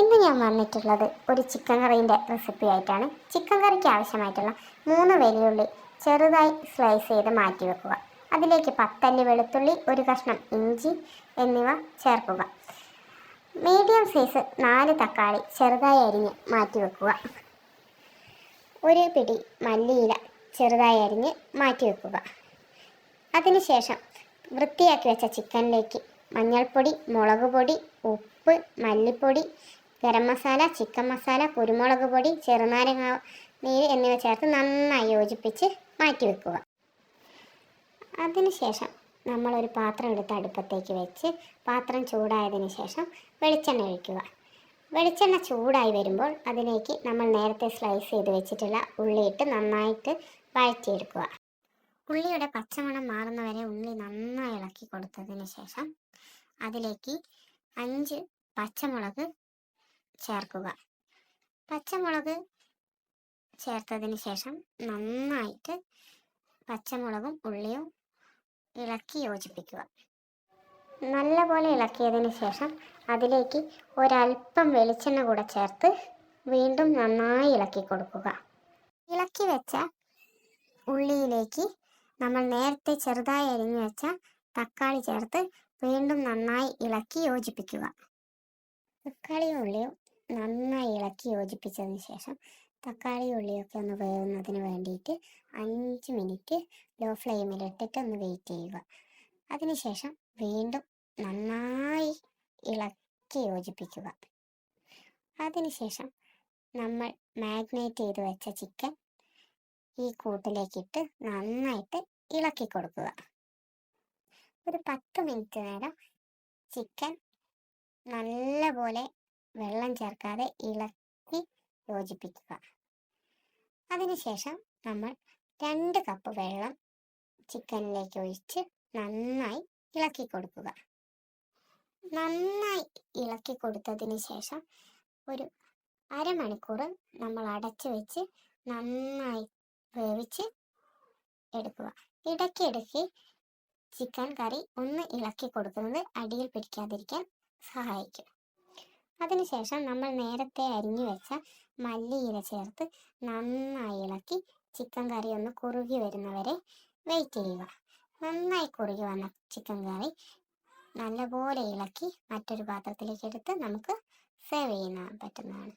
ഇന്ന് ഞാൻ വന്നിട്ടുള്ളത് ഒരു ചിക്കൻ കറീന്റെ റെസിപ്പി ആയിട്ടാണ്. ചിക്കൻ കറിക്ക് ആവശ്യമായിട്ടുള്ള മൂന്ന് വെല്ലുള്ളി ചെറുതായി സ്ലൈസ് ചെയ്ത് മാറ്റി വെക്കുക. അതിലേക്ക് പത്തല്ലി വെളുത്തുള്ളി ഒരു കഷ്ണം ഇഞ്ചി എന്നിവ ചേർക്കുക. മീഡിയം സൈസ് നാല് തക്കാളി ചെറുതായി അരിഞ്ഞ് മാറ്റി വെക്കുക. ഒരു പിടി മല്ലിയില ചെറുതായി അരിഞ്ഞ് മാറ്റി വെക്കുക. അതിനുശേഷം വൃത്തിയാക്കി വെച്ച ചിക്കനിലേക്ക് മഞ്ഞൾപ്പൊടി മുളക് പൊടി ഉപ്പ് മല്ലിപ്പൊടി ഗരം മസാല ചിക്കൻ മസാല കുരുമുളക് പൊടി ചെറുനാരങ്ങ നീര് എന്നിവ ചേർത്ത് നന്നായി യോജിപ്പിച്ച് മാറ്റി വെക്കുക. അതിനുശേഷം നമ്മളൊരു പാത്രം എടുത്ത് അടുപ്പത്തേക്ക് വെച്ച് പാത്രം ചൂടായതിനു ശേഷം വെളിച്ചെണ്ണ ഒഴിക്കുക. വെളിച്ചെണ്ണ ചൂടായി വരുമ്പോൾ അതിലേക്ക് നമ്മൾ നേരത്തെ സ്ലൈസ് ചെയ്ത് വെച്ചിട്ടുള്ള ഉള്ളിയിട്ട് നന്നായിട്ട് വഴറ്റിയെടുക്കുക. ഉള്ളിയുടെ പച്ചമണം മാറുന്നവരെ ഉള്ളി നന്നായി ഇളക്കി കൊടുത്തതിന് ശേഷം അതിലേക്ക് അഞ്ച് പച്ചമുളക് ചേർക്കുക. പച്ചമുളക് ചേർത്തതിന് ശേഷം നന്നായിട്ട് പച്ചമുളകും ഉള്ളിയും ഇളക്കി യോജിപ്പിക്കുക. നല്ലപോലെ ഇളക്കിയതിന് ശേഷം അതിലേക്ക് ഒരല്പം വെളിച്ചെണ്ണ കൂടെ ചേർത്ത് വീണ്ടും നന്നായി ഇളക്കി കൊടുക്കുക. ഇളക്കി വെച്ച ഉള്ളിയിലേക്ക് നമ്മൾ നേരത്തെ ചെറുതായി അരിഞ്ഞു വെച്ച തക്കാളി ചേർത്ത് വീണ്ടും നന്നായി ഇളക്കി യോജിപ്പിക്കുക. തക്കാളിയും ഉള്ളിയും നന്നായി ഇളക്കി യോജിപ്പിച്ചതിന് ശേഷം തക്കാളി ഉള്ളിയൊക്കെ ഒന്ന് വേവുന്നതിന് വേണ്ടിയിട്ട് അഞ്ച് മിനിറ്റ് ലോ ഫ്ലെയിമിലിട്ടിട്ട് ഒന്ന് വെയിറ്റ് ചെയ്യുക. അതിനുശേഷം വീണ്ടും നന്നായി ഇളക്കി യോജിപ്പിക്കുക. അതിനുശേഷം നമ്മൾ മാഗ്നേറ്റ് ചെയ്ത് വെച്ച ചിക്കൻ ഈ കൂട്ടിലേക്കിട്ട് നന്നായിട്ട് ഇളക്കി കൊടുക്കുക. ഒരു പത്ത് മിനിറ്റ് നേരം ചിക്കൻ നല്ലപോലെ വെള്ളം ചേർക്കാതെ ഇളക്കി യോജിപ്പിക്കുക. അതിനുശേഷം നമ്മൾ രണ്ട് കപ്പ് വെള്ളം ചിക്കനിലേക്ക് ഒഴിച്ച് നന്നായി ഇളക്കി കൊടുക്കുക. നന്നായി ഇളക്കി കൊടുത്തതിന് ശേഷം ഒരു അരമണിക്കൂർ നമ്മൾ അടച്ചു വെച്ച് നന്നായി വേവിച്ച് എടുക്കുക. ഇടയ്ക്കിടയ്ക്ക് ചിക്കൻ കറി ഒന്ന് ഇളക്കി കൊടുക്കുന്നത് അടിയിൽ പിടിക്കാതിരിക്കാൻ സഹായിക്കും. അതിനുശേഷം നമ്മൾ നേരത്തെ അരിഞ്ഞു വെച്ച മല്ലിയില ചേർത്ത് നന്നായി ഇളക്കി ചിക്കൻ കറി ഒന്ന് കുറുകി വരുന്നവരെ വെയിറ്റ് ചെയ്യുക. നന്നായി കുറുകി വന്ന ചിക്കൻ കറി നല്ലപോലെ ഇളക്കി മറ്റൊരു പാത്രത്തിലേക്ക് എടുത്ത് നമുക്ക് സെർവ് ചെയ്യുന്ന പറ്റുന്നതാണ്.